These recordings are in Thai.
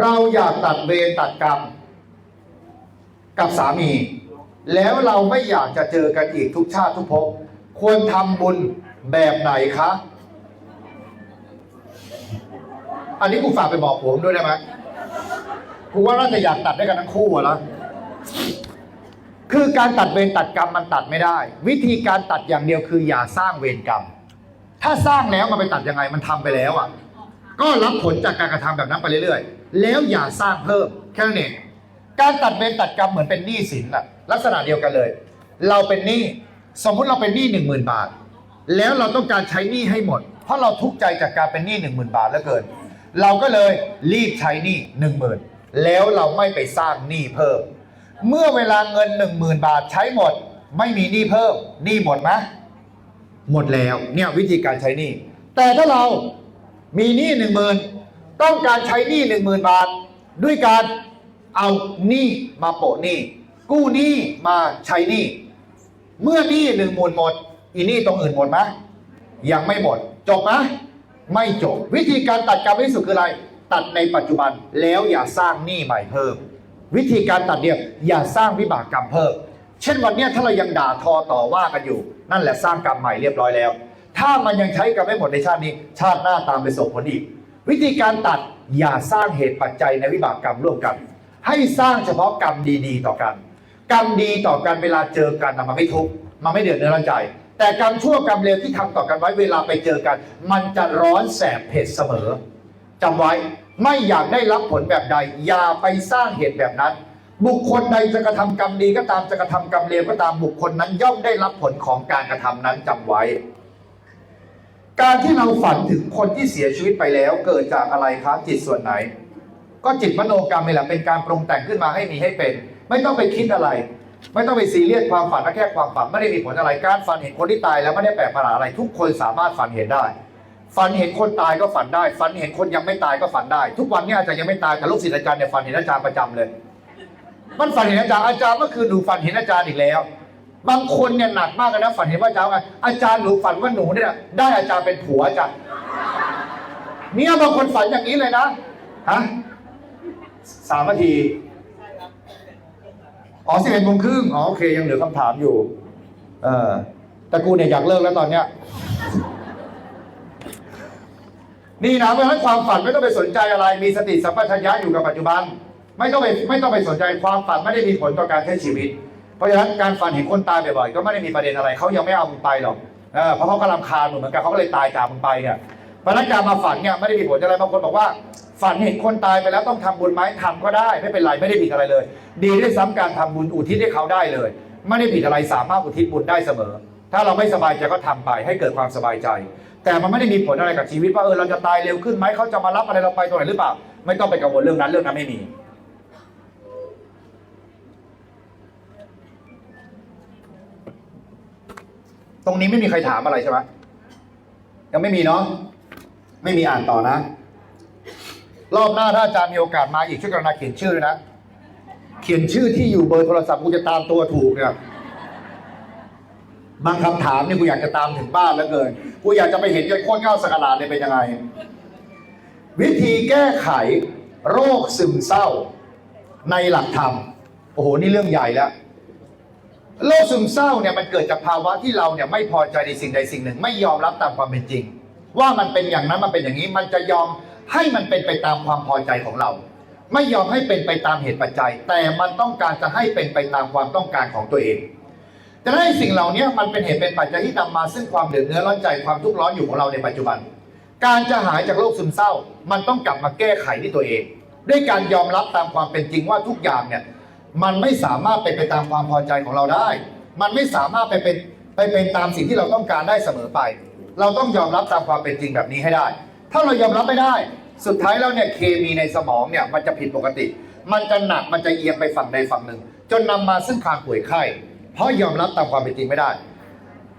เราอยากตัดเวรตัดกรรม กับสามี แล้วเราไม่อยากจะเจอกันอีกทุกชาติทุกภพควรทำบุญแบบไหนคะ อันนี้กูฝากไปบอกผมด้วยได้ไหมกูว่าน่าจะอยากตัดด้วยกันทั้งคู่อะนะคือการตัดเวรตัดกรรมมันตัดไม่ได้ วิธีการตัดอย่างเดียวคืออย่าสร้างเวรกรรม ถ้าสร้างแล้วมันไปตัดยังไงมันทำไปแล้วอะ ก็รับผลจากการกระทำแบบนั้นไปเรื่อยๆ แล้วอย่าสร้างเพิ่มแค่นั้นเองการตัดเวรตัดกรรมเหมือนเป็นหนี้สินอะลักษณะเดียวกันเลย เราเป็นหนี้สมมุติเราเป็นหนี้หนึ่งหมื่นบาท แล้วเราต้องการใช้หนี้ให้หมด เพราะเราทุกข์ใจจากการเป็นหนี้หนึ่งหมื่นบาทแล้วเกิน เราก็เลยรีบใช้หนี้หนึ่งหมื่นแล้วเราไม่ไปสร้างหนี้เพิ่ม เมื่อเวลาเงินหนึ่งหมื่นบาทใช้หมด ไม่มีหนี้เพิ่มหนี้หมดไหมหมดแล้วเนี่ยวิธีการใช้หนี้แต่ถ้าเรามีหนี้หนึ่งหมื่น ต้องการใช้หนี้หนึ่งหมื่นบาท ด้วยการเอาหนี้มาโปะหนี้กู้หนี้มาใช้หนี้เมื่อหนี้หนึ่งหมื่นหมด อีหนี้ตรงอื่นหมดไหมยังไม่หมด จบไหมไม่จบ วิธีการตัดกรรมที่สุดคืออะไร ตัดในปัจจุบันแล้วอย่าสร้างหนี้ใหม่เพิ่ม วิธีการตัดเนี่ยอย่าสร้างวิบากกรรมเพิ่ม เช่นวันนี้ถ้าเรายังด่าทอต่อว่ากันอยู่ นั่นแหละสร้างกรรมใหม่เรียบร้อยแล้ว ถ้ามันยังใช้กรรมไม่หมดในชาตินี้ ชาติหน้าตามไปส่งผลอีก วิธีการตัดอย่าสร้างเหตุปัจจัยในวิบากกรรมร่วมกัน ให้สร้างเฉพาะกรรมดีๆ ต่อกัน กรรมดีต่อกันเวลาเจอกันมันไม่ทุกข์มันไม่เดือดเนื้อร้อนใจ แต่กรรมชั่วกรรมเลวที่ทำต่อกันไว้เวลาไปเจอกัน มันจะร้อนแสบเผ็ดเสมอจำไว้ไม่อยากได้รับผลแบบใด อย่าไปสร้างเหตุแบบนั้น บุคคลใดจะกระทำกรรมดีก็ตามจะกระทำกรรมเลวก็ตามบุคคลนั้นย่อมได้รับผลของการกระทำนั้นจำไว้ การที่เราฝันถึงคนที่เสียชีวิตไปแล้ว เกิดจากอะไรครับจิตส่วนไหน ก็จิตมโนกรรมนี่แหละเป็นการปรุงแต่งขึ้นมาให้มีให้เป็น ไม่ต้องไปคิดอะไร ไม่ต้องไปซีเรียสความฝันแค่ความฝันไม่ได้มีผลอะไรการฝันเห็นคนที่ตายแล้วไม่ได้แปลกประหลาดอะไร ทุกคนสามารถฝันเห็นได้ ฝันเห็นคนตายก็ฝันได้ ฝันเห็นคนยังไม่ตายก็ฝันได้ ทุกวันนี้อาจารย์ยังไม่ตายแต่ลูกศิษย์อาจารย์เนี่ยฝันเห็นอาจารย์ประจำเลย มันฝันเห็นอาจารย์อาจารย์เมื่อคืนหนูฝันเห็นอาจารย์อีกแล้ว บางคนเนี่ยหนักมากเลยนะฝันเห็นว่าอาจารย์ไงอาจารย์หนูฝันว่าหนูเนี่ยได้อาจารย์เป็นผัวอาจารย์เนี่ยบางคนฝันอย่างนี้เลยนะฮะสามนาทีอ๋อสิบเอ็ดโมงครึ่งอ๋อโอเค ยังเหลือคำถามอยู่ เออแต่กูเนี่ยอยากเลิกแล้วตอนเนี้ยนี่นะเพราะฉะนั้นความฝันไม่ต้องไปสนใจอะไร มีสติสัมปชัญญะอยู่กับปัจจุบัน ไม่ต้องไปไม่ต้องไปสนใจความฝันไม่ได้มีผลต่อการใช้ชีวิต เพราะฉะนั้นการฝันเห็นคนตายบ่อยๆก็ไม่ได้มีประเด็นอะไรเขายังไม่เอามึงไปหรอกเออเพราะเขากำลังคาญมึงเหมือนกันเขาก็เลยตายจากมึงไปเนี่ยเพราะนั้นการมาฝันเนี่ยไม่ได้มีผลอะไรบางคนบอกว่า ฝันเห็นคนตายไปแล้วต้องทำบุญไหมทำก็ได้ ไม่เป็นไรไม่ได้ผิดอะไรเลย ดีด้วยซ้ำการทำบุญอุทิศให้เขาได้เลย ไม่ได้ผิดอะไรสามารถอุทิศบุญได้เสมอ ถ้าเราไม่สบายใจก็ทำไปให้เกิดความสบายใจ แต่มันไม่ได้มีผลอะไรกับชีวิตว่าเออเราจะตายเร็วขึ้นไหมเขาจะมารับอะไรเราไปตรงไหนหรือเปล่า ไม่ต้องไปกังวลเรื่องนั้นเรื่องนั้นไม่มี ตรงนี้ไม่มีใครถามอะไรใช่ไหมยังไม่มีเนาะไม่มีอ่านต่อนะ รอบหน้าถ้าอาจารย์มีโอกาสมาอีกช่วยกรุณาเขียนชื่อนะ เขียนชื่อที่อยู่เบอร์โทรศัพท์กูจะตามตัวถูกเนี่ยบางคำถามเนี่ยกูอยากจะตามถึงบ้านแล้วเกินกูอยากจะไปเห็นยายโคตรเก้าสกราดเนี่ยเป็นยังไง วิธีแก้ไขโรคซึมเศร้าในหลักธรรม โอ้โห นี่เรื่องใหญ่แล้ว โรคซึมเศร้าเนี่ยมันเกิดจากภาวะที่เราเนี่ยไม่พอใจในสิ่งใดสิ่งหนึ่ง ไม่ยอมรับตามความเป็นจริง ว่ามันเป็นอย่างนั้นมันเป็นอย่างนี้ มันจะยอมให้มันเป็นไปตามความพอใจของเรา ไม่ยอมให้เป็นไปตามเหตุปัจจัย แต่มันต้องการจะให้เป็นไปตามความต้องการของตัวเองแต่ในสิ่งเหล่านี้มันเป็นเหตุเป็นปัจจัยที่นำมาซึ่งความเดือดเนื้อร้อนใจความทุกข์ร้อนอยู่ของเราในปัจจุบัน การจะหายจากโรคซึมเศร้า มันต้องกลับมาแก้ไขที่ตัวเอง ด้วยการยอมรับตามความเป็นจริงว่าทุกอย่างเนี่ย มันไม่สามารถเป็นไปตามความพอใจของเราได้ มันไม่สามารถไปเป็นไปเป็นตามสิ่งที่เราต้องการได้เสมอไป เราต้องยอมรับตามความเป็นจริงแบบนี้ให้ได้ ถ้าเรายอมรับไม่ได้ สุดท้ายแล้วเนี่ยเคมีในสมองเนี่ยมันจะผิดปกติ มันจะหนักมันจะเอียงไปฝั่งใดฝั่งหนึ่ง จนนำมาซึ่งการป่วยไข้เพราะยอมรับตามความเป็นจริงไม่ได้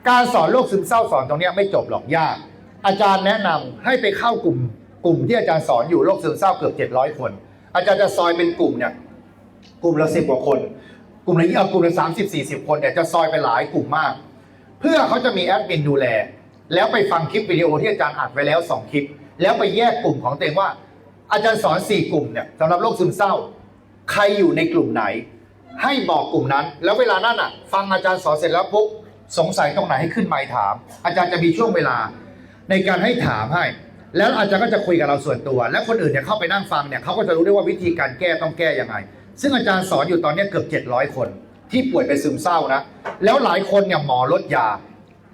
การสอนโรคซึมเศร้าสอนตรงนี้ไม่จบหรอกยาก อาจารย์แนะนำให้ไปเข้ากลุ่ม กลุ่มที่อาจารย์สอนอยู่โรคซึมเศร้าเกือบ700 คน อาจารย์จะซอยเป็นกลุ่มเนี่ย กลุ่มละสิบกว่าคน กลุ่มละยี่เอากลุ่มละสามสิบสี่สิบคนเนี่ยจะซอยไปหลายกลุ่มมาก เพื่อเขาจะมีแอดมินดูแล แล้วไปฟังคลิปวิดีโอที่อาจารย์อัดไว้แล้วสองคลิป แล้วไปแยกกลุ่มของตัวเองว่า อาจารย์สอนสี่กลุ่มเนี่ยสำหรับโรคซึมเศร้า ใครอยู่ในกลุ่มไหน ให้บอกกลุ่มนั้น แล้วเวลานั้นอะ ฟังอาจารย์สอนเสร็จแล้วปุ๊บสงสัยตรงไหนให้ขึ้นไมค์ถาม อาจารย์จะมีช่วงเวลาในการให้ถามให้ แล้วอาจารย์ก็จะคุยกับเราส่วนตัว และคนอื่นเนี่ยเข้าไปนั่งฟังเนี่ยเขาก็จะรู้ได้ว่าวิธีการแก้ต้องแก้ยังไง ซึ่งอาจารย์สอนอยู่ตอนนี้เกือบ 700 คน ที่ป่วยเป็นซึมเศร้านะ แล้วหลายคนเนี่ยหมอลดยา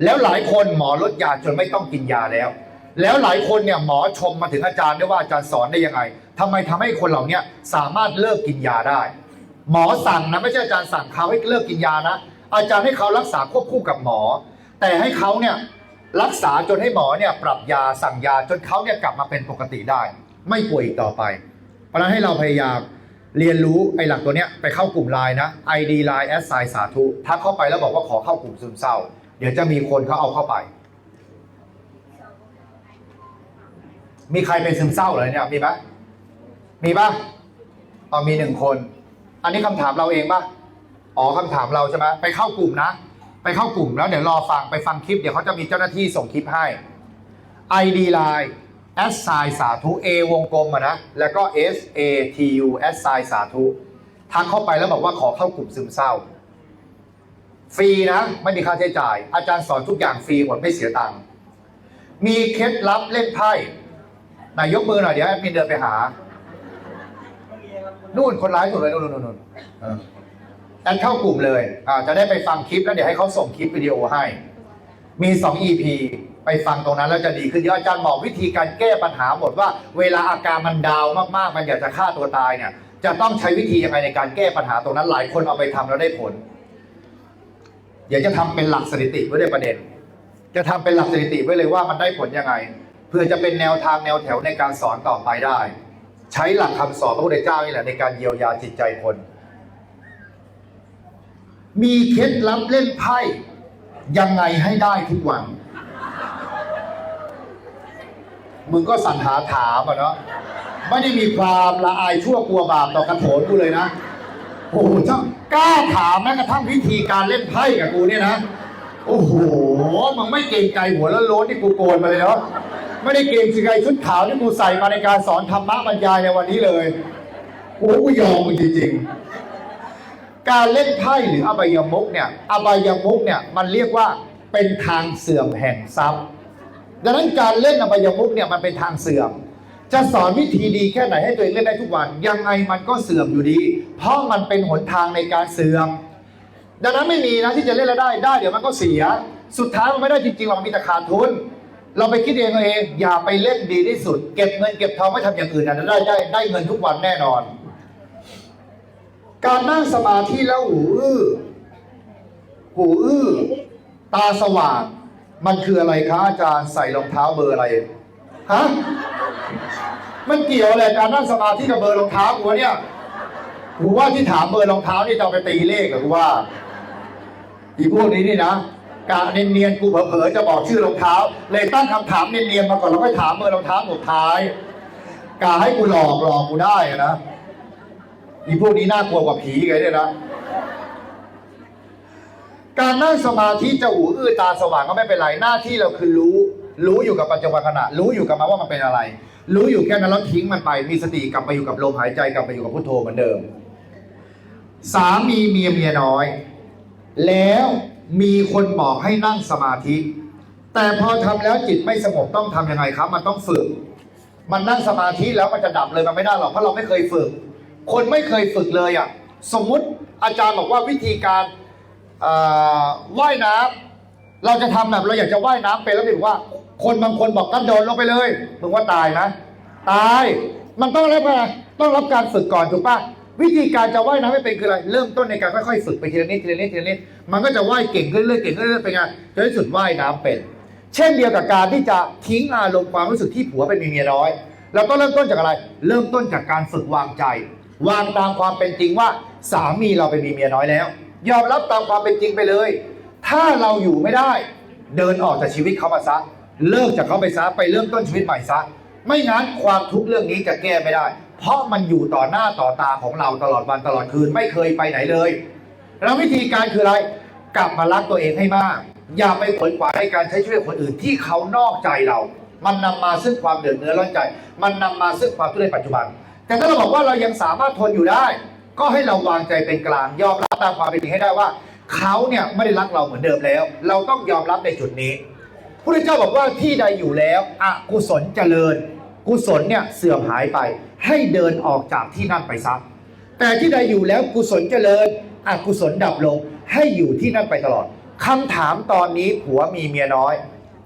แล้วหลายคนหมอลดยาจนไม่ต้องกินยาแล้ว แล้วหลายคนเนี่ยหมอชมมาถึงอาจารย์ได้ว่าอาจารย์สอนได้ยังไงทำไมทำให้คนเหล่านี้สามารถเลิกกินยาได้ หมอสั่งนะไม่ใช่อาจารย์สั่งเขาให้เลิกกินยานะ อาจารย์ให้เขารักษาควบคู่กับหมอ แต่ให้เขาเนี่ยรักษาจนให้หมอเนี่ยปรับยาสั่งยาจนเขาเนี่ยกลับมาเป็นปกติได้ ไม่ป่วยอีกต่อไป เพราะนั้นให้เราพยายาม เรียนรู้ไอ้หลักตัวเนี้ยไปเข้ากลุ่มไลน์นะ ID Line แอสไซสาธุทักเข้าไปแล้วบอกว่าขอเข้ากลุ่มซึมเศร้า เดี๋ยวจะมีคนเขาเอาเข้าไป มีใครเป็นซึมเศร้าเลยเนี่ยมีปะมีปะอ๋อมีหนึ่งคน อันนี้คำถามเราเองปะอ๋อคำถามเราใช่ไหมไปเข้ากลุ่มนะ ไปเข้ากลุ่มแล้วเดี๋ยวรอฟังไปฟังคลิปเดี๋ยวเขาจะมีเจ้าหน้าที่ส่งคลิปให้ ID Line S ไซสาธุ A วงกลมอะนะ แล้วก็ S A T U S ไซสาธุ ทักเข้าไปแล้วบอกว่าขอเข้ากลุ่มซึมเศร้า ฟรีนะ ไม่มีค่าใช้จ่าย อาจารย์สอนทุกอย่างฟรีหมดไม่เสียตังค์ มีเคล็ดลับเล่นไพ่นายยกมือหน่อยเดี๋ยวแอดมินเดินไปหา นู่นคนร้ายสุดเลยนู่นนู่นนู่นเออแอดเข้ากลุ่มเลย อ่า จะได้ไปฟังคลิปแล้วเดี๋ยวให้เขาส่งคลิปวิดีโอให้ มี2 EP ไปฟังตรงนั้นแล้วจะดีขึ้นเยอะอาจารย์บอกวิธีการแก้ปัญหาหมดว่า เวลาอาการมันดาวมากๆ มันอยากจะฆ่าตัวตายเนี่ย จะต้องใช้วิธียังไงในการแก้ปัญหาตรงนั้น หลายคนเอาไปทำแล้วได้ผล เดี๋ยวจะทำเป็นหลักสถิติไว้ในประเด็น จะทำเป็นหลักสถิติไว้เลยว่ามันได้ผลยังไง เพื่อจะเป็นแนวทางแนวแถวในการสอนต่อไปได้ ใช้หลักคำสอนพระพุทธเจ้านี่แหละในการเยียวยาจิตใจคน มีเคล็ดลับเล่นไพ่ยังไงให้ได้ทุกวัน มึงก็สรรหาถามอะเนาะไม่ได้มีความละอายชั่วกลัวบาปต่อกระโถนกูเลยนะโอ้โหเจ้ากล้าถามแม้กระทั่งวิธีการเล่นไพ่กับกูเนี่ยนะโอ้โหมึงไม่เกรงใจหัวแล้วโล้นที่กูโกนมาเลยเนาะไม่ได้เกรงใจชุดขาวที่กูใส่มาในการสอนธรรมะบรรยายในวันนี้เลยโอ้กูยอมมึงจริงๆ การเล่นไพ่หรืออบายมุกเนี่ยอบายมุกเนี่ยมันเรียกว่าเป็นทางเสื่อมแห่งทรัพย์ ดังนั้นการเล่นอบายมุกเนี่ยมันเป็นทางเสื่อม จะสอนวิธีดีแค่ไหนให้ตัวเองเล่นได้ทุกวัน ยังไงมันก็เสื่อมอยู่ดี เพราะมันเป็นหนทางในการเสื่อม ดังนั้นไม่มีนะที่จะเล่นแล้วได้ได้เดี๋ยวมันก็เสีย สุดท้ายมันไม่ได้จริงๆหรอกมันมีแต่ขาดทุน เราไปคิดเองเอาเองอย่าไปเล่นดีที่สุด เก็บเงินเก็บทองไม่ทำอย่างอื่นนะได้ได้ได้เงินทุกวันแน่นอน การนั่งสมาธิแล้วหูอื้อหูอื้อตาสว่าง มันคืออะไรคะอาจารย์ใส่รองเท้าเบอร์อะไรฮะมันเกี่ยวอะไรการนั่งสมาธิกับเบอร์รองเท้ากูเนี่ยกูว่าที่ถามเบอร์รองเท้านี่จะเอาไปตีเลขหรอกูว่าอีพวกนี้นี่นะการเนียนๆกูเผลอๆจะบอกชื่อรองเท้า เลยตั้งคำถามเนียนๆมาก่อนแล้วค่อยถามเบอร์รองเท้าสุดท้ายกาให้กูหลอกหลอกกูได้นะอีพวกนี้น่ากลัวกว่าผีไงเนี่ยนะ การนั่งสมาธิจะหูอื้อตาสว่างก็ไม่เป็นไรหน้าที่เราคือรู้ รู้อยู่กับปัจจุบันขณะ รู้อยู่กับมันว่ามันเป็นอะไร รู้อยู่แค่นั้นแล้วทิ้งมันไป มีสติกลับไปอยู่กับลมหายใจกลับไปอยู่กับพุทโธเหมือนเดิม สามีเมียเมียน้อย แล้วมีคนบอกให้นั่งสมาธิ แต่พอทำแล้วจิตไม่สงบต้องทำยังไงครับ มันต้องฝึก มันนั่งสมาธิแล้วมันจะดับเลยมันไม่ได้หรอกเพราะเราไม่เคยฝึก คนไม่เคยฝึกเลยอะสมมุติอาจารย์บอกว่าวิธีการ ว่ายน้ำเราจะทำแบบเราอยากจะว่ายน้ำเป็นแล้วบอกว่า คนบางคนบอกกระโดดลงไปเลยมึงว่าตายนะ ตายมันต้องรับอะไรต้องรับการฝึกก่อนถูกปะวิธีการจะว่ายน้ำไม่เป็นคืออะไร เริ่มต้นในการค่อยๆฝึกไปทีละนิดทีละนิดทีละนิดมันก็จะว่ายเก่งขึ้นเรื่อยๆเก่งขึ้นเรื่อยๆเป็นไงจนที่สุดว่ายน้ำเป็น เช่นเดียวกับการที่จะทิ้งอารมณ์ความรู้สึกที่ผัวเป็นมีเมียน้อยเราต้องเริ่มต้นจากอะไร เริ่มต้นจากการฝึกวางใจ วางตามความเป็นจริงว่าสามีเราไปมีเมียน้อยแล้ว ยอมรับตามความเป็นจริงไปเลย ถ้าเราอยู่ไม่ได้ เดินออกจากชีวิตเขามาซะ เลิกจากเขาไปซะไปเริ่มต้นชีวิตใหม่ซะ ไม่งั้นความทุกข์เรื่องนี้จะแก้ไม่ได้ เพราะมันอยู่ต่อหน้าต่อตาของเราตลอดวันตลอดคืนไม่เคยไปไหนเลยแล้ววิธีการคืออะไรกลับมารักตัวเองให้มาก อย่าไปขวนขวายในการใช้ชีวิตคนอื่นที่เขานอกใจเรา มันนำมาซึ่งความเดือดเนื้อร้อนใจ มันนำมาซึ่งความทุเรศปัจจุบัน แต่ถ้าเราบอกว่าเรายังสามารถทนอยู่ได้ ก็ให้เราวางใจเป็นกลางยอมรับตามความเป็นจริงให้ได้ว่าเขาเนี่ยไม่ได้รักเราเหมือนเดิมแล้ว เราต้องยอมรับในจุดนี้พระเจ้าบอกว่าที่ใดอยู่แล้วอกุศลเจริญ กุศลเนี่ยเสื่อมหายไป ให้เดินออกจากที่นั่นไปซะแต่ที่ใดอยู่แล้วกุศลเจริญอกุศลดับลง ให้อยู่ที่นั่นไปตลอดคำถามตอนนี้ผัวมีเมียน้อย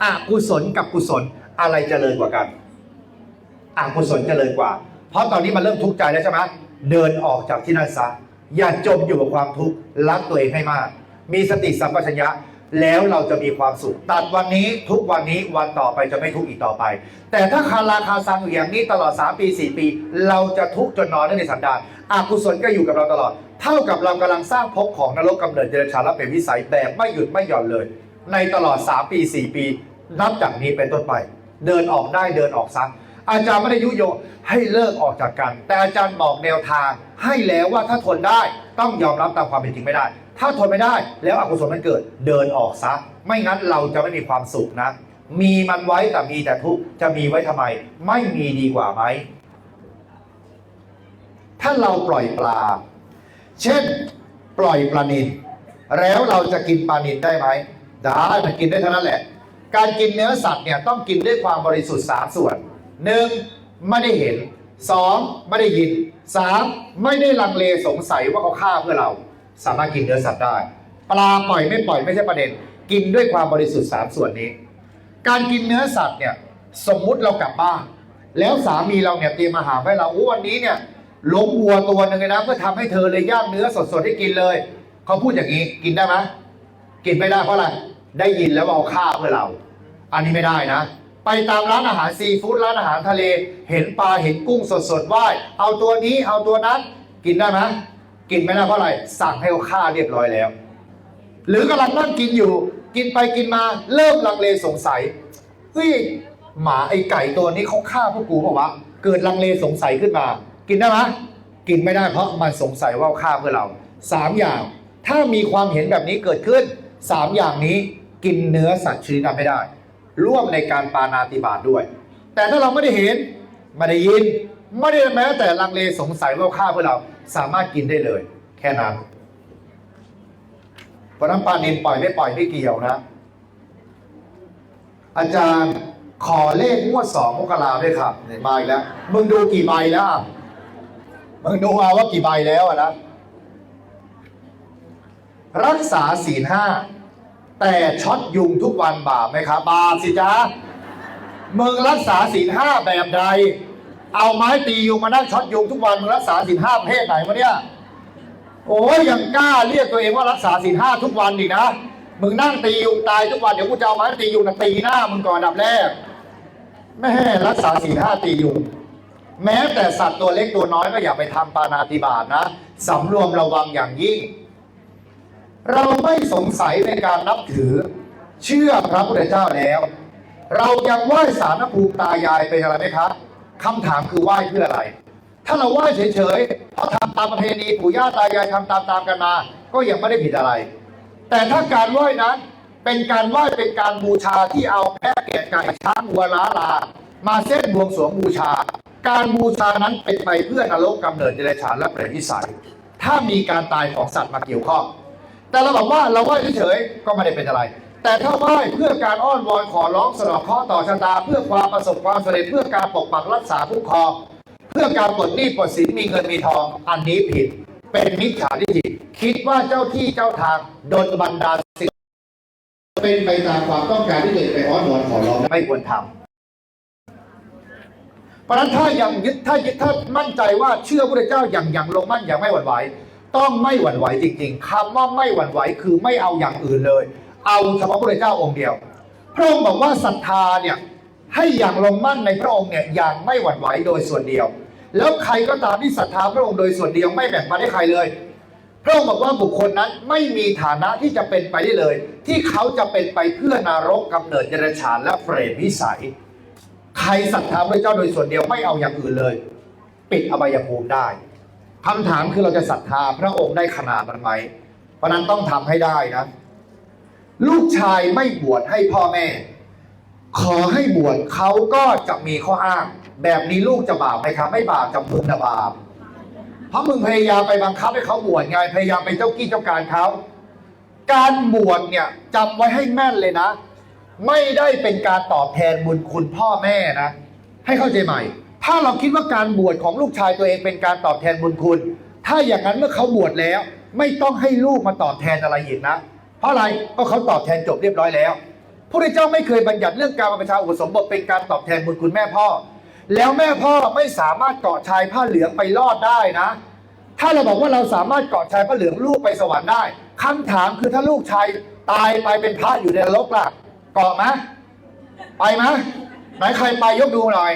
อกุศลกับกุศลอะไรเจริญกว่ากันอกุศลเจริญกว่า เพราะตอนนี้มันเริ่มทุกข์ใจแล้วใช่ไหม เดินออกจากที่นั่นซะอย่าจมอยู่กับความทุกข์รักตัวเองให้มาก มีสติสัมปชัญญะแล้วเราจะมีความสุข ตัดวันนี้ทุกวันนี้วันต่อไปจะไม่ทุกข์อีกต่อไป แต่ถ้าคาราคาซังอยู่อย่างนี้ตลอด 3 ปี 4 ปี เราจะทุกข์จนนอนได้ในสันดานอากุศลก็อยู่กับเราตลอด เท่ากับเรากำลังสร้างภพของนรกกำเนิดเดรัจฉานและเป็นวิสัยแบบไม่หยุดไม่หย่อนเลย ในตลอด 3 ปี 4 ปี นับจากนี้เป็นต้นไป เดินออกได้เดินออกซะ อาจารย์ไม่ได้ยุโยงให้เลิกออกจากกัน แต่อาจารย์บอกแนวทางให้แล้วว่าถ้าทนได้ต้องยอมรับตามความเป็นจริงไม่ได้ ถ้าทนไม่ได้แล้วอกุศลมันเกิดเดินออกซะ ไม่งั้นเราจะไม่มีความสุขนะ มีมันไว้แต่มีแต่ทุกจะมีไว้ทำไม ไม่มีดีกว่าไหมถ้าเราปล่อยปลา เช่น ปล่อยปลานิลแล้วเราจะกินปลานิลได้ไหมได้มันกินได้เท่านั้นแหละ การกินเนื้อสัตว์เนี่ยต้องกินด้วยความบริสุทธิ์สามส่วน หนึ่งไม่ได้เห็นสองไม่ได้ยินสามไม่ได้ลังเลสงสัยว่าเขาฆ่าเพื่อเรา สามารถกินเนื้อสัตว์ได้ ปลาปล่อยไม่ปล่อยไม่ใช่ประเด็น กินด้วยความบริสุทธิ์สามส่วนนี้ การกินเนื้อสัตว์เนี่ยสมมุติเรากลับบ้านแล้วสามีเราเนี่ยเตรียมอาหารให้เราวันนี้เนี่ยล้มวัวตัวหนึ่งนะเพื่อทำให้เธอเลยย่างเนื้อสดๆให้กินเลยเขาพูดอย่างนี้กินได้ไหมกินไม่ได้เพราะอะไรได้ยินแล้วว่าเอาฆ่าเพื่อเรา อันนี้ไม่ได้นะ ไปตามร้านอาหารซีฟู้ดร้านอาหารทะเล เห็นปลาเห็นกุ้งสดๆว่ายเอาตัวนี้เอาตัวนั้นกินได้ไหมกินไม่ได้เพราะอะไรสั่งให้เขาฆ่าเรียบร้อยแล้ว หรือกำลังนั่งกินอยู่ กินไปกินมาเริ่มลังเลสงสัยเฮ้ยหมาไอไก่ตัวนี้เขาฆ่าพวกกูเปล่าวะเกิดลังเลสงสัยขึ้นมา กินได้ไหมกินไม่ได้เพราะมันสงสัยว่าฆ่าเพื่อเราสามอย่างถ้ามีความเห็นแบบนี้เกิดขึ้นสามอย่างนี้กินเนื้อสัตว์ชนิดนั้นไม่ได้ ร่วมในการปานาติบาตด้วย แต่ถ้าเราไม่ได้เห็นไม่ได้ยิน ไม่ได้แม้แต่ลังเลสงสัยว่าฆ่าเพื่อเราสามารถกินได้เลย แค่นั้นเพราะนั้นปลานินปล่อยไม่ปล่อยไม่เกี่ยวนะ อาจารย์ขอเลขงวดสองมกราด้วยครับเนี่ยมาอีกแล้วมึงดูกี่ใบแล้วมึงดูเอาว่ากี่ใบแล้วอะนะรักษาศีลห้า แต่ช็อตยุงทุกวันบาปไหมครับบาปสิจ๊ะมึงรักษาศีลห้าแบบใด เอาไม้ตียุงมานั่งช็อตยุงทุกวันมึงรักษาศีลห้าประเภทไหนวะเนี่ยโอ้ยยังกล้าเรียกตัวเองว่ารักษาศีลห้าทุกวันอีกนะมึงนั่งตียุงตายทุกวันเดี๋ยวกูจะเอาไม้ตียุงนะตีหน้ามึงก่อนดับแรกแม่รักษาศีลห้าตียุงแม้แต่สัตว์ตัวเล็กตัวน้อยก็อย่าไปทำปานาติบาตนะสำรวมระวังอย่างยิ่ง เราไม่สงสัยในการนับถือเชื่อพระพุทธเจ้าแล้ว เรายังไหว้สารภูมิตายายเป็นอะไรไหมครับคำถามคือไหว้เพื่ออะไร ถ้าเราไหว้เฉยๆเพราะทำตามประเพณีปู่ย่าตายายทำตามๆกันมา ก็ยังไม่ได้ผิดอะไร แต่ถ้าการไหว้นั้นเป็นการไหว้เป็นการบูชาที่เอาแพะแกะไก่ช้างวัวล้าลา มาเส้นบวงสรวงบูชา การบูชานั้นเป็นไปเพื่อนรกกำเนิดเดรัจฉานและเปรตวิสัย ถ้ามีการตายของสัตว์มาเกี่ยวข้อง แต่เราบอกว่าเราไหว้เฉยๆก็ไม่ได้เป็นอะไร แต่ถ้าไหว้เพื่อการอ้อนวอนขอร้องสนองเคราะห์ต่อชะตา เพื่อความประสบความสำเร็จเพื่อการปกปักรักษาคุ้มครองเพื่อการปลดหนี้ปลดสินมีเงินมีทองอันนี้ผิด เป็นมิจฉาทิฏฐิคิดว่าเจ้าที่เจ้าทางโดนบันดาลสิ่งเป็นไปตามความต้องการที่ตัวเองไปอ้อนวอนขอร้องไม่ควรทำเพราะฉะนั้นถ้ายังยึดถ้ายึดถ้ามั่นใจว่าเชื่อพระเจ้าอย่างอย่างลงมั่นอย่างไม่หวั่นไหว ต้องไม่หวั่นไหวจริง ๆคำว่าไม่หวั่นไหวคือไม่เอาอย่างอื่นเลย เอาเฉพาะพระเจ้าองค์เดียว พระองค์บอกว่าศรัทธาเนี่ยให้อย่างลงมั่นในพระองค์เนี่ยอย่างไม่หวั่นไหวโดยส่วนเดียว แล้วใครก็ตามที่ศรัทธาพระองค์โดยส่วนเดียวไม่แบ่งปันให้ใครเลย พระองค์บอกว่าบุคคลนั้นไม่มีฐานะที่จะเป็นไปได้เลย ที่เขาจะเป็นไปเพื่อนรกกำเนิดเดรัจฉานและเปรตวิสัย ใครศรัทธาพระเจ้าโดยส่วนเดียวไม่เอาอย่างอื่นเลย ปิดอบายภูมิได้ คำถามคือเราจะศรัทธาพระองค์ได้ขนาดนั้นไหมเพราะนั้นต้องทำให้ได้นะ ลูกชายไม่บวชให้พ่อแม่ ขอให้บวชเขาก็จะมีข้ออ้าง แบบนี้ลูกจะบาปไหมครับไม่บาปจำมึงนะบาปเพราะมึงพยายามไปบังคับให้เขาบวชไงพยายามไปเจ้ากี้เจ้าการเขาการบวชเนี่ยจำไว้ให้แม่นเลยนะ ไม่ได้เป็นการตอบแทนบุญคุณพ่อแม่นะ ให้เข้าใจใหม่ ถ้าเราคิดว่าการบวชของลูกชายตัวเองเป็นการตอบแทนบุญคุณ ถ้าอย่างนั้นเมื่อเขาบวชแล้ว ไม่ต้องให้ลูกมาตอบแทนอะไรอีกนะ เพราะอะไรก็เขาตอบแทนจบเรียบร้อยแล้วพระเจ้าไม่เคยบัญญัติเรื่องการมาประชาอุปสมบทเป็นการตอบแทนบุญคุณแม่พ่อ แล้วแม่พ่อไม่สามารถเกาะชายผ้าเหลืองไปรอดได้นะ ถ้าเราบอกว่าเราสามารถเกาะชายพระเหลืองลูกไปสวรรค์ได้คำถามคือถ้าลูกชายตายไปเป็นพระอยู่ในนรกล่ะ เกาะไหมไปไหมไหนใครไปยกดูหน่อย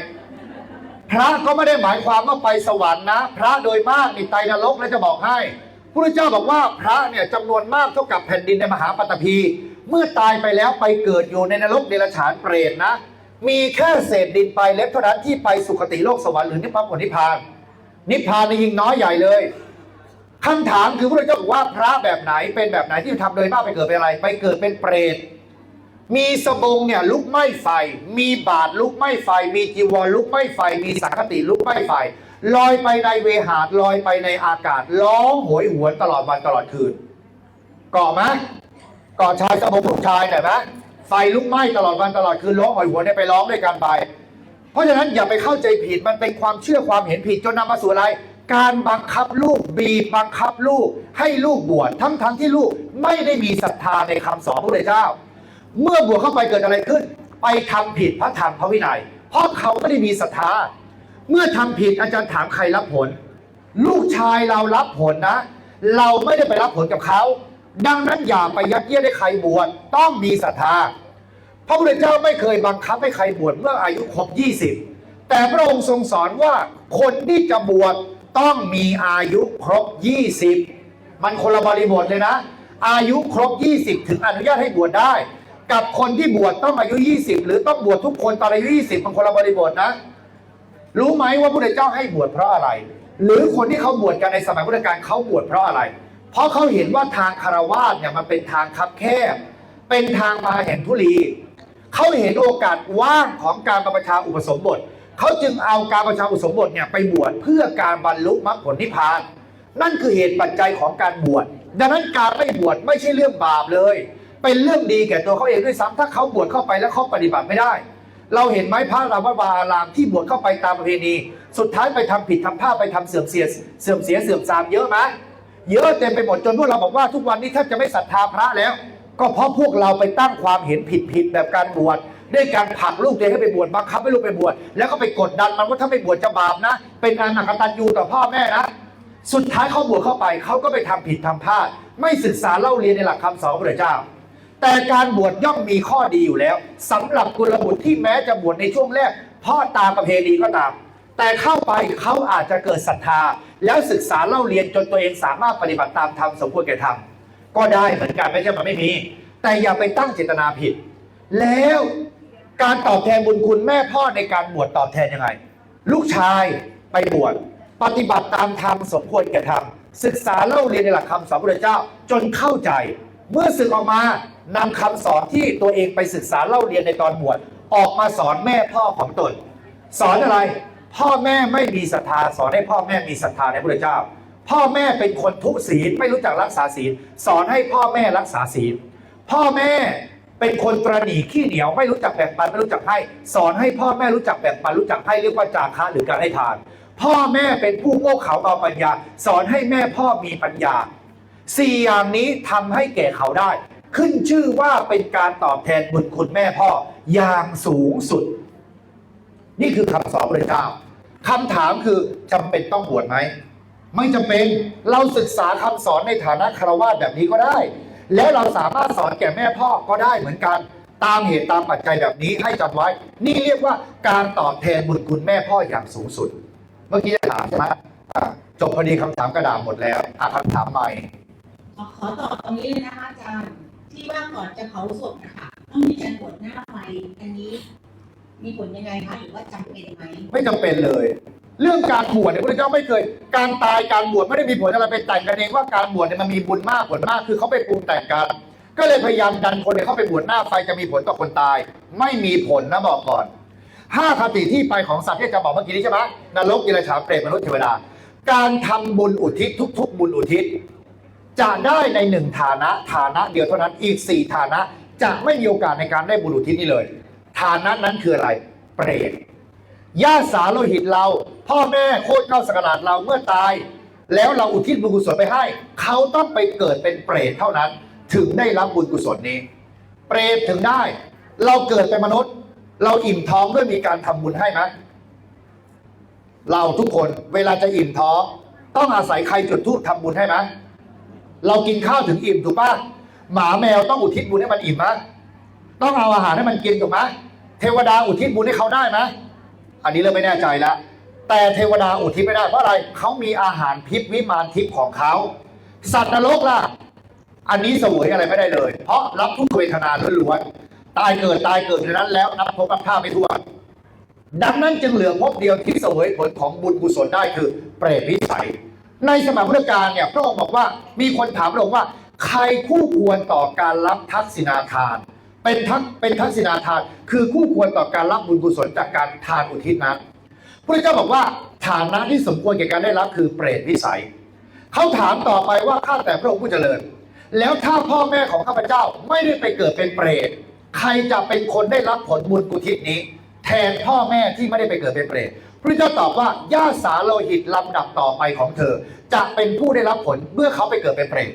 พระก็ไม่ได้หมายความว่าไปสวรรค์นะ พระโดยมากนี่ไตนรกแล้วจะบอกให้พระเจ้าบอกว่าพระเนี่ยจำนวนมากเท่ากับแผ่นดินในมหาปัตตภีเมื่อตายไปแล้วไปเกิดอยู่ในนรกเดรัจฉานเปรตนะ มีแค่เศษดินไปเล็บเท่านั้นที่ไปสุคติโลกสวรรค์หรือนิพพานผลนิพพาน นิพพานนี่ยิ่งน้อยใหญ่เลยคำถามคือพระเจ้าบอกว่าพระแบบไหนเป็นแบบไหนที่ทำโดยมากไปเกิดเป็นอะไร ไปเกิดเป็นเปรต มีสบงเนี่ยลุกไหม้ไฟ มีบาทลุกไหม้ไฟ มีจีวรลุกไหม้ไฟ มีสังคติลุกไหม้ไฟ ลอยไปในเวหาดลอยไปในอากาศ ร้องโหยหวนตลอดวันตลอดคืนกาะไหมกาะชายสบงลูกชายหน่อยไหมไฟลุกไหม้ตลอดวันตลอดคืนร้องโหยหวนเนี่ยไปร้องด้วยกันไป เพราะฉะนั้นอย่าไปเข้าใจผิดมันเป็นความเชื่อความเห็นผิดจนนำมาสู่อะไรการบังคับลูกบีบบังคับลูกให้ลูกบวชทั้งทั้งๆที่ลูกไม่ได้มีศรัทธาในคำสอนพระพุทธเจ้า เมื่อบวชเข้าไปเกิดอะไรขึ้น ไปทำผิดพระธรรมพระวินัย เพราะเขาไม่ได้มีศรัทธา เมื่อทำผิดอาจารย์ถามใครรับผล ลูกชายเรารับผลนะ เราไม่ได้ไปรับผลกับเขา ดังนั้นอย่าไปยัดเยียดให้ใครบวชต้องมีศรัทธา พระพุทธเจ้าไม่เคยบังคับให้ใครบวชเมื่ออายุครบ20 แต่พระองค์ทรงสอนว่าคนที่จะบวชต้องมีอายุครบ 20 มันคนละบริบทเลยนะ อายุครบ 20 ถึงอนุญาตให้บวชได้ กับคนที่บวชต้องอายุ 20 หรือต้องบวชทุกคนตอนอายุ 20มันคนละบริบทนะ รู้ไหมว่าพระเจ้าให้บวชเพราะอะไร หรือคนที่เขาบวชกันในสมัยพุทธกาลเขาบวชเพราะอะไร เพราะเขาเห็นว่าทางคารวาสเนี่ยมันเป็นทางคับแคบ เป็นทางมาแห่งทุลีเขาเห็นโอกาสว่างของการประชาอุปสมบทเขาจึงเอาการประชาอุปสมบทเนี่ยไปบวชเพื่อการบรรลุมรรคผลนิพพาน นั่นคือเหตุปัจจัยของการบวชดังนั้นการไม่บวชไม่ใช่เรื่องบาปเลย เป็นเรื่องดีแก่ตัวเขาเองด้วยซ้ำถ้าเขาบวชเข้าไปแล้วเขาปฏิบัติไม่ได้ เราเห็นไหมพระรามวาอารามที่บวชเข้าไปตามประเพณี สุดท้ายไปทำผิดทำพลาดไปทำเสื่อมเสียเสื่อมเสียเสื่อมทรามเยอะไหมเยอะเต็มไปหมดจนพวกเราบอกว่าทุกวันนี้แทบจะไม่ศรัทธาพระแล้ว ก็เพราะพวกเราไปตั้งความเห็นผิดผิดแบบการบวชด้วยการผลักลูกตัวเองให้ไปบวชบังคับให้ลูกไปบวชแล้วก็ไปกดดันมันว่าถ้าไม่บวชจะบาปนะ เป็นการหนักตันยูต่อพ่อแม่นะสุดท้ายเขาบวชเข้าไปเขาก็ไปทำผิดทำพลาด ไม่ศึกษาเล่าเรียนในหลักคำสอนพระเจ้า แต่การบวชย่อมมีข้อดีอยู่แล้วสำหรับกุลบุตรที่แม้จะบวชในช่วงแรกพ่อตามประเพณีก็ตาม แต่เข้าไปเขาอาจจะเกิดศรัทธา แล้วศึกษาเล่าเรียนจนตัวเองสามารถปฏิบัติตามธรรมสมควรแก่ธรรมก็ได้เหมือนกันไม่ใช่มันไม่มี แต่อย่าไปตั้งเจตนาผิด แล้วการตอบแทนบุญคุณแม่พ่อในการบวชตอบแทนยังไง ลูกชายไปบวชปฏิบัติตามธรรมสมควรแก่ธรรมศึกษาเล่าเรียนในหลักคำสอนพระเจ้าจนเข้าใจ เมื่อศึกออกมานำคำสอนที่ตัวเองไปศึกษาเล่าเรียนในตอนบวชออกมาสอนแม่พ่อของตน สอนอะไร พ่อแม่ไม่มีศรัทธาสอนให้พ่อแม่มีศรัทธาในพระเจ้า พ่อแม่เป็นคนทุศีลไม่รู้จักรักษาศีล สอนให้พ่อแม่รักษาศีล พ่อแม่เป็นคนตรหนีขี้เหนียวไม่รู้จักแบ่งปันไม่รู้จักให้ สอนให้พ่อแม่รู้จักแบ่งปันรู้จักให้เรียกว่าจาคะหรือการให้ทาน พ่อแม่เป็นผู้โง่เขลาเอาปัญญา สอนให้แม่พ่อมีปัญญา สี่อย่างนี้ทำให้แก่เขาได้ ขึ้นชื่อว่าเป็นการตอบแทนบุญคุณแม่พ่ออย่างสูงสุด นี่คือคำสอนพระเจ้าคำถามคือจำเป็นต้องบวชไหมไม่จำเป็นเราศึกษาคำสอนในฐานะคารวะแบบนี้ก็ได้ แล้วเราสามารถสอนแก่แม่พ่อก็ได้เหมือนกันตามเหตุตามปัจจัยแบบนี้ให้จำไว้ นี่เรียกว่าการตอบแทนบุญคุณแม่พ่ออย่างสูงสุด เมื่อกี้ถามใช่ไหมจบพอดีคำถามกระดาษหมดแล้วอะคำถามใหม่ ขอตอบตรงนี้เลยนะคะอาจารย์ ที่ว่าก่อนจะเผาศพนะคะต้องมีการกดหน้าไฟอันนี้ มีผลยังไงคะหรือว่าจำเป็นไหมไม่จำเป็นเลย เรื่องการบวชเนี่ยพระเจ้าไม่เคย การตายการบวชไม่ได้มีผลอะไรไปแต่งกันเองว่าการบวชเนี่ยมันมีบุญมากผลมากคือเขาไปปรุงแต่งกัน ก็เลยพยายามดันคนเนี่ยเข้าไปบวชหน้าไฟจะมีผลต่อคนตาย ไม่มีผลนะบอกก่อนห้าคติที่ไปของสัตว์ที่อาจะบอกเมื่อกี้นี้ใช่ไหมนรกยิรฉาเปรตมนุษย์เทวดา การทำบุญอุทิศทุก ๆ บุญอุทิศ จะได้ในหนึ่งฐานะฐานะเดียวเท่านั้นอีกสี่ฐานะจะไม่มีโอกาสในการได้บุญอุทิศนี้เลย ฐานะนั้นคืออะไร เปรตญาติสาโลหิตเรา พ่อแม่โคตรเก้าสกราดเราเมื่อตาย แล้วเราอุทิศบุญกุศลไปให้ เขาต้องไปเกิดเป็นเปรตเท่านั้น ถึงได้รับบุญกุศลนี้ เปรตถึงได้ เราเกิดเป็นมนุษย์ เราอิ่มท้องด้วยมีการทำบุญให้ไหมเราทุกคนเวลาจะอิ่มท้อง ต้องอาศัยใครจุดธูปทำบุญให้ไหม เรากินข้าวถึงอิ่มถูกปะหมาแมวต้องอุทิศบุญให้มันอิ่มไหมต้องเอาอาหารให้มันกินถูกไหมเทวดาอุทิศบุญให้เขาได้ไหมอันนี้เริ่มไม่แน่ใจแล้วแต่เทวดาอุทิศไม่ได้เพราะอะไรเขามีอาหารทิพวิมานทิพของเขาสัตว์นรกล่ะ อันนี้เสวยอะไรไม่ได้เลย เพราะรับทุกเวทนาล้วนๆตายเกิดตายเกิดในนั้นแล้วนับพบนับท่าไม่ทั่วดังนั้นจึงเหลือพบเดียวที่เสวยผลของบุญกุศลได้คือ เปรตวิสัย ในสมัยพุทธกาลเนี่ยพระองค์บอกว่ามีคนถามพระองค์ว่า ใครคู่ควรต่อการรับทักษิณาทาน เป็นทักเป็นทักษิณาทาน คือคู่ควรต่อการรับบุญกุศลจากการทานอุทิศนั้นพระเจ้าบอกว่าฐานะที่สมควรแก่การได้รับคือเปรตวิสัยเขาถามต่อไปว่าข้าแต่พระองค์ผู้เจริญ แล้วถ้าพ่อแม่ของข้าพเจ้าไม่ได้ไปเกิดเป็นเปรตใครจะเป็นคนได้รับผลบุญกุทิศนี้ แทนพ่อแม่ที่ไม่ได้ไปเกิดเป็นเปรต พระเจ้าตอบว่าญาสาโลหิตลำดับต่อไปของเธอ จะเป็นผู้ได้รับผลเมื่อเขาไปเกิดเป็นเปรต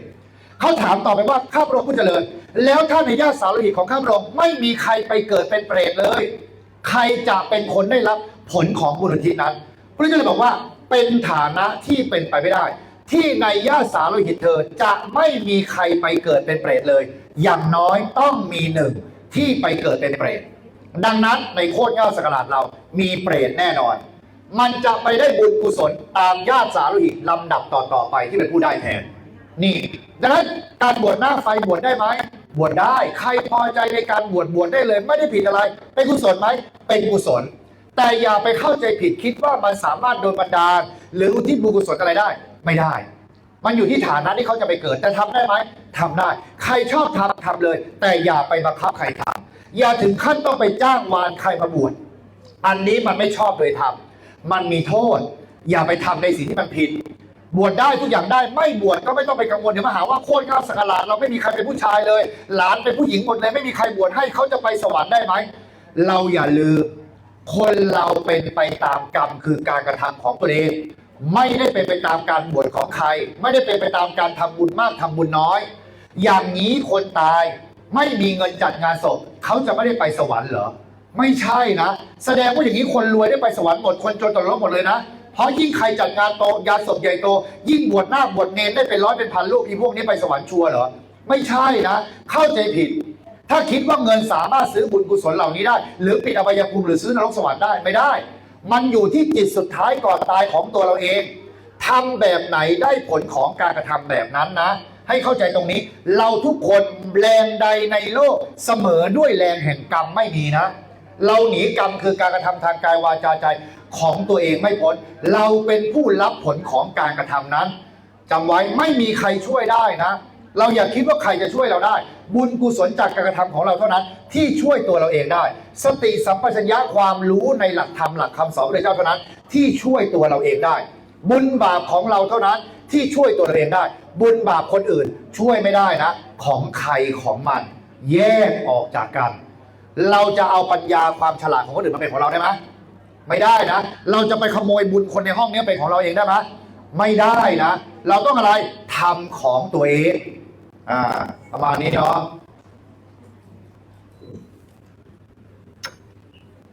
เขาถามต่อไปว่าข้าพระองค์ผู้เจริญ แล้วถ้าในญาติสาโลหิตของข้าพระองค์ไม่มีใครไปเกิดเป็นเปรตเลย ใครจะเป็นคนได้รับผลของบุญทิศนั้นพระเจ้าเลยบอกว่าเป็นฐานะที่เป็นไปไม่ได้ ที่ในญาติสาโลหิตเธอจะไม่มีใครไปเกิดเป็นเปรตเลย อย่างน้อยต้องมีหนึ่งที่ไปเกิดเป็นเปรตดังนั้นในโคตรเง่าสกราชเรามีเปรตแน่นอน มันจะไปได้บุญกุศลตามญาติสาโลหิตลำดับต่อๆไปที่เป็นผู้ได้แทน นี่ ดังนั้นการบวชหน้าไฟบวชได้ไหมบวชได้ใครพอใจในการบวชบวชได้เลย ไม่ได้ผิดอะไร เป็นกุศลไหมเป็นกุศล แต่อย่าไปเข้าใจผิดคิดว่ามันสามารถโดนบันดาล หรืออุทิศบุญกุศลอะไรได้ ไม่ได้ มันอยู่ที่ฐานะที่เขาจะไปเกิดแต่ทำได้ไหมทำได้ ใครชอบทำทำเลย แต่อย่าไปบังคับใครทำอย่าถึงขั้นต้องไปจ้างวานใครมาบวชอันนี้มันไม่ชอบโดยธรร มันมีโทษ อย่าไปทำในสิ่งที่มันผิด บวชได้ทุกอย่างได้ไม่บวชก็ไม่ต้องไปกังวลเดี๋ยวมาหาว่าโคตรข้าสักการะเราไม่มีใครเป็นผู้ชายเลย หลานเป็นผู้หญิงหมดเลยไม่มีใครบวชให้เขาจะไปสวรรค์ได้ไหมเราอย่าลืมคนเราเป็นไปตามกรรมคือการกระทำของตัวเองไม่ได้เป็นไปตามการบวชของใคร ไม่ได้เป็นไปตามการทำบุญมากทำบุญน้อย อย่างนี้คนตายไม่มีเงินจัดงานศพเขาจะไม่ได้ไปสวรรค์เหรอ ไม่ใช่นะ แสดงว่าอย่างนี้คนรวยได้ไปสวรรค์หมด คนจนตกนรกหมดเลยนะ เพราะยิ่งใครจัดงานโตงานศพใหญ่โต ยิ่งบวชหน้าบวชเนรได้เป็นร้อยเป็นพันลูกอีพวกนี้ไปสวรรค์ชัวร์เหรอ ไม่ใช่นะ เข้าใจผิด ถ้าคิดว่าเงินสามารถซื้อบุญกุศลเหล่านี้ได้ หรือปิดอบายภูมิหรือซื้อนรกสวรรค์ได้ไม่ได้ มันอยู่ที่จิตสุดท้ายก่อนตายของตัวเราเองทำแบบไหนได้ผลของการกระทำแบบนั้นนะ ให้เข้าใจตรงนี้ เราทุกคนแรงใดในโลกเสมอด้วยแรงแห่งกรรมไม่มีนะ เราหนีกรรมคือการกระทำทางกายวาจาใจของตัวเองไม่พ้น เราเป็นผู้รับผลของการกระทำนั้นจำไว้ไม่มีใครช่วยได้นะ เราอย่าคิดว่าใครจะช่วยเราได้ บุญกุศลจากการกระทำของเราเท่านั้น ที่ช่วยตัวเราเองได้ สติสัมปชัญญะความรู้ในหลักธรรมหลักคำสอนพระเจ้าเท่านั้น ที่ช่วยตัวเราเองได้ บุญบาปของเราเท่านั้นที่ช่วยตัวเราเองได้ บุญบาปคนอื่นช่วยไม่ได้นะ ของใครของมัน แยกออกจากกัน เราจะเอาปัญญาความฉลาดของคนอื่นมาเป็นของเราได้ไหมไม่ได้นะ เราจะไปขโมยบุญคนในห้องนี้เป็นของเราเองได้ไหมไม่ได้นะ เราต้องอะไรทำของตัวเองอ่าประมาณนี้เนาะ